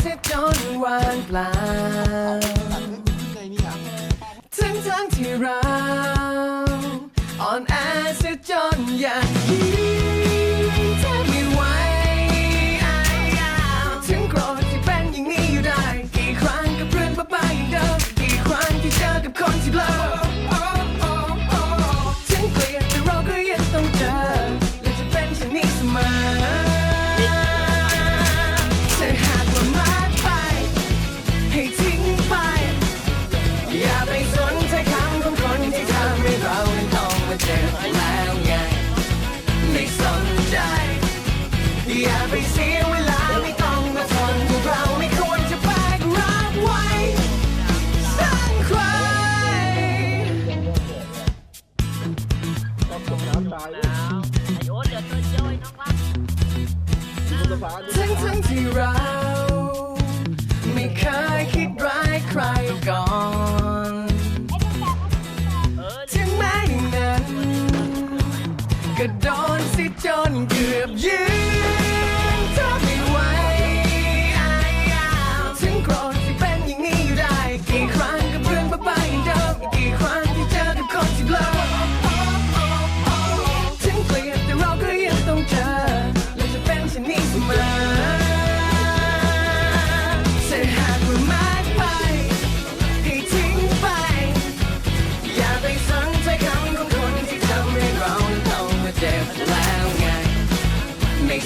เสียจนวางเปล่าทั้งทั้งที่เราอ่อนแอเสียจนอย่างนี้ อย่าไปเสียเวลาไม่ต้องมาทนพวกเราไม่ควรจะแบกรับไว้สร้างใคร ทั้งทั้งทั้งที่เรา ไม่เคยคิดร้ายใครก่อน ถึงแม้อย่างนั้น ก็โด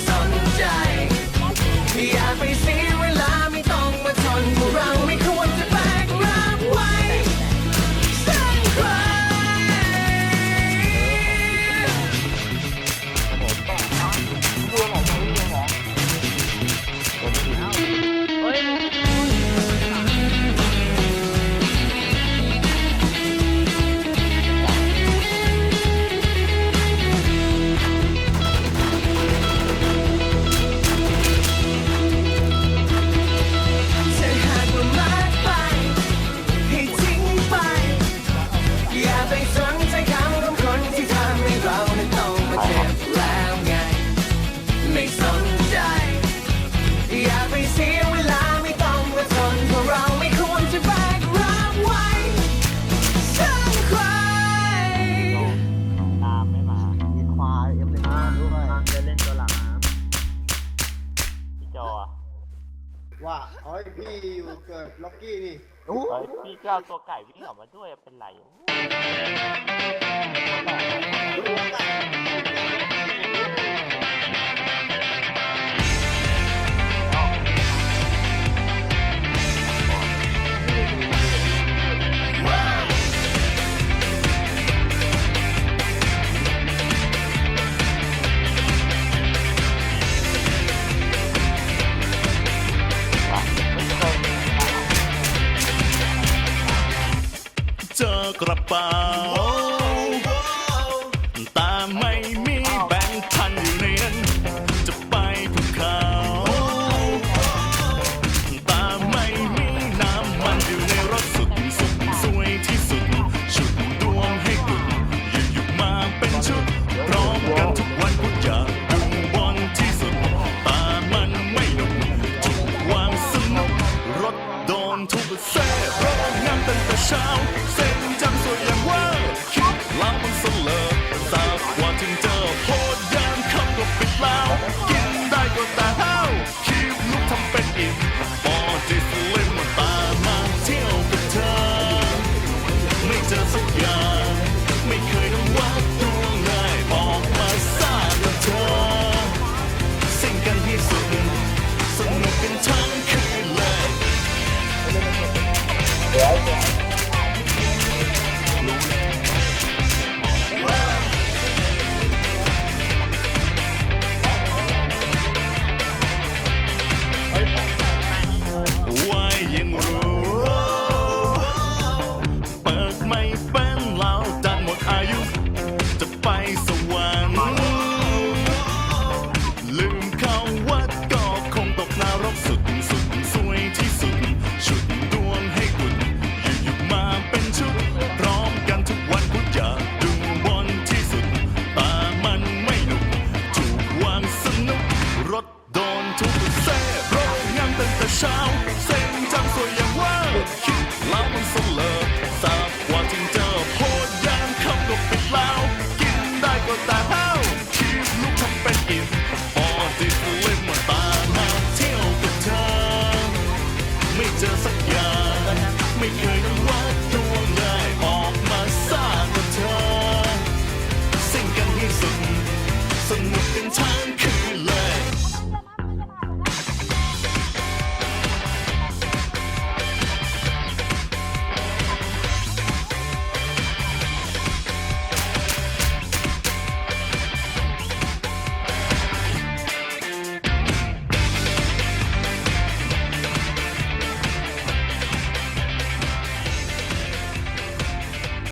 ไว่าเอ้ยพี่อยู่เกิดล็อกกี้นี่เฮ้ยพี่ก็เอาตัวไก่วิ่งออกมาด้วยเป็นไรเจ ไม่มีแบงค์พันอยู่ในนั้น จะไปกับเขา ตาไม่มีน้ำมันอยู่ในรถสุดสุดสวยที่สุด ชุดดวงให้กุอยู่หยุดมาเป็นชุด พร้อมกันทุกวันพุธอยากดูบอลที่สุด ตามันไม่นุกทุกวามสนุกรถโดนทุกเซ่รถงาตั้งแต่เช้า เส้นจำสวยอย่างว่าคิดลามันสลา